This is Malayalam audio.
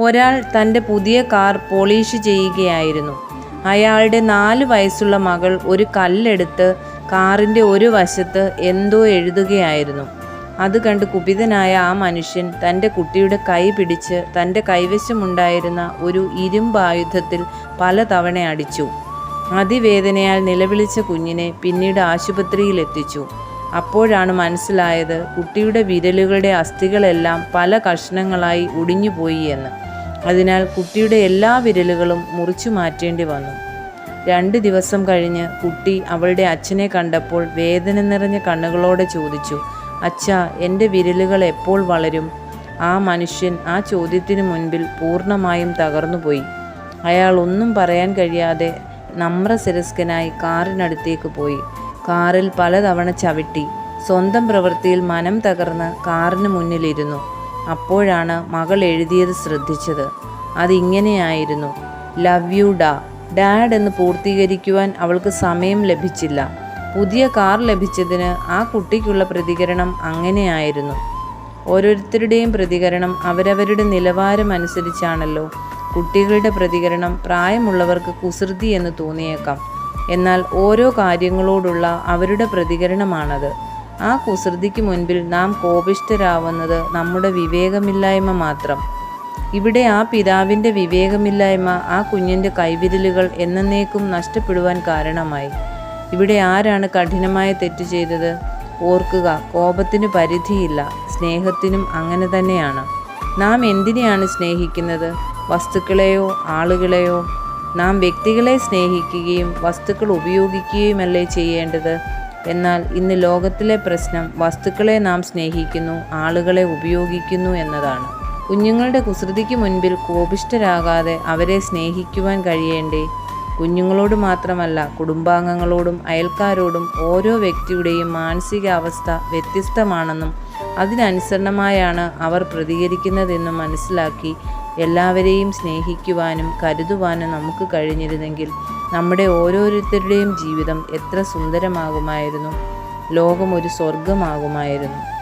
ഒരാൾ തന്റെ പുതിയ കാർ പോളീഷ് ചെയ്യുകയായിരുന്നു. അയാളുടെ നാല് വയസ്സുള്ള മകൾ ഒരു കല്ലെടുത്ത് കാറിന്റെ ഒരു വശത്ത് എന്തോ എഴുതുകയായിരുന്നു. അത് കണ്ട് കുപിതനായ ആ മനുഷ്യൻ തന്റെ കുട്ടിയുടെ കൈ പിടിച്ച് തന്റെ കൈവശമുണ്ടായിരുന്ന ഒരു ഇരുമ്പായുധത്തിൽ പലതവണ അടിച്ചു. അതിവേദനയാൽ നിലവിളിച്ച കുഞ്ഞിനെ പിന്നീട് ആശുപത്രിയിൽ എത്തിച്ചു. അപ്പോഴാണ് മനസ്സിലായത് കുട്ടിയുടെ വിരലുകളുടെ അസ്ഥികളെല്ലാം പല കഷ്ണങ്ങളായി ഒടിഞ്ഞുപോയി എന്ന്. അതിനാൽ കുട്ടിയുടെ എല്ലാ വിരലുകളും മുറിച്ചു മാറ്റേണ്ടി വന്നു. രണ്ട് ദിവസം കഴിഞ്ഞ് കുട്ടി അവളുടെ അച്ഛനെ കണ്ടപ്പോൾ വേദന നിറഞ്ഞ കണ്ണുകളോടെ ചോദിച്ചു അച്ഛാ എന്റെ വിരലുകൾ എപ്പോൾ വളരും? ആ മനുഷ്യൻ ആ ചോദ്യത്തിന് മുൻപിൽ പൂർണമായും തകർന്നുപോയി അയാൾ ഒന്നും പറയാൻ കഴിയാതെ നമ്രസിരസ്കനായി കാറിനടുത്തേക്ക് പോയി. കാറിൽ പലതവണ ചവിട്ടി. സ്വന്തം പ്രവൃത്തിയിൽ മനം തകർന്ന് കാറിന് മുന്നിലിരുന്നു. അപ്പോഴാണ് മകൾ എഴുതിയത് ശ്രദ്ധിച്ചത്. അതിങ്ങനെയായിരുന്നു. ലവ് യു ഡാ. ഡാഡ് എന്ന് പൂർത്തീകരിക്കുവാൻ അവൾക്ക് സമയം ലഭിച്ചില്ല. പുതിയ കാർ ലഭിച്ചതിന് ആ കുട്ടിക്കുള്ള പ്രതികരണം അങ്ങനെയായിരുന്നു. ഓരോരുത്തരുടെയും പ്രതികരണം അവരവരുടെ നിലവാരം അനുസരിച്ചാണല്ലോ കുട്ടികളുടെ പ്രതികരണം പ്രായമുള്ളവർക്ക് കുസൃതി എന്ന് തോന്നിയേക്കാം. എന്നാൽ ഓരോ കാര്യങ്ങളോടുള്ള അവരുടെ പ്രതികരണമാണത്. ആ കുസൃതിക്ക് മുൻപിൽ നാം കോപിഷ്ഠരാവുന്നത് നമ്മുടെ വിവേകമില്ലായ്മ മാത്രം. ഇവിടെ ആ പിതാവിന്റെ വിവേകമില്ലായ്മ ആ കുഞ്ഞിന്റെ കൈവിരലുകൾ എന്നേക്കും നഷ്ടപ്പെടുവാൻ കാരണമായി. ഇവിടെ ആരാണ് കഠിനമായ തെറ്റ് ചെയ്തത്? ഓർക്കുക കോപത്തിന് പരിധിയില്ല സ്നേഹത്തിനും അങ്ങനെ തന്നെയാണ്. നാം എന്തിനെയാണ് സ്നേഹിക്കുന്നത്? വസ്തുക്കളെയോ ആളുകളെയോ? നാം വ്യക്തികളെ സ്നേഹിക്കുകയും വസ്തുക്കൾ ഉപയോഗിക്കുകയുമല്ലേ ചെയ്യേണ്ടത്? എന്നാൽ ഇന്ന് ലോകത്തിലെ പ്രശ്നം വസ്തുക്കളെ നാം സ്നേഹിക്കുന്നു ആളുകളെ ഉപയോഗിക്കുന്നു എന്നതാണ്. കുഞ്ഞുങ്ങളുടെ കുസൃതിക്ക് മുൻപിൽ കോപിഷ്ടരാകാതെ അവരെ സ്നേഹിക്കുവാൻ കഴിയേണ്ടേ? കുഞ്ഞുങ്ങളോട് മാത്രമല്ല കുടുംബാംഗങ്ങളോടും അയൽക്കാരോടും ഓരോ വ്യക്തിയുടെയും മാനസികാവസ്ഥ വ്യത്യസ്തമാണെന്നും അതിനനുസരണമായാണ് അവർ പ്രതികരിക്കുന്നതെന്നും മനസ്സിലാക്കി എല്ലാവരെയും സ്നേഹിക്കുവാനും കരുതുവാനും നമുക്ക് കഴിഞ്ഞിരുന്നെങ്കിൽ നമ്മുടെ ഓരോരുത്തരുടെയും ജീവിതം എത്ര സുന്ദരമാകുമായിരുന്നു. ലോകം ഒരു സ്വർഗമാകുമായിരുന്നു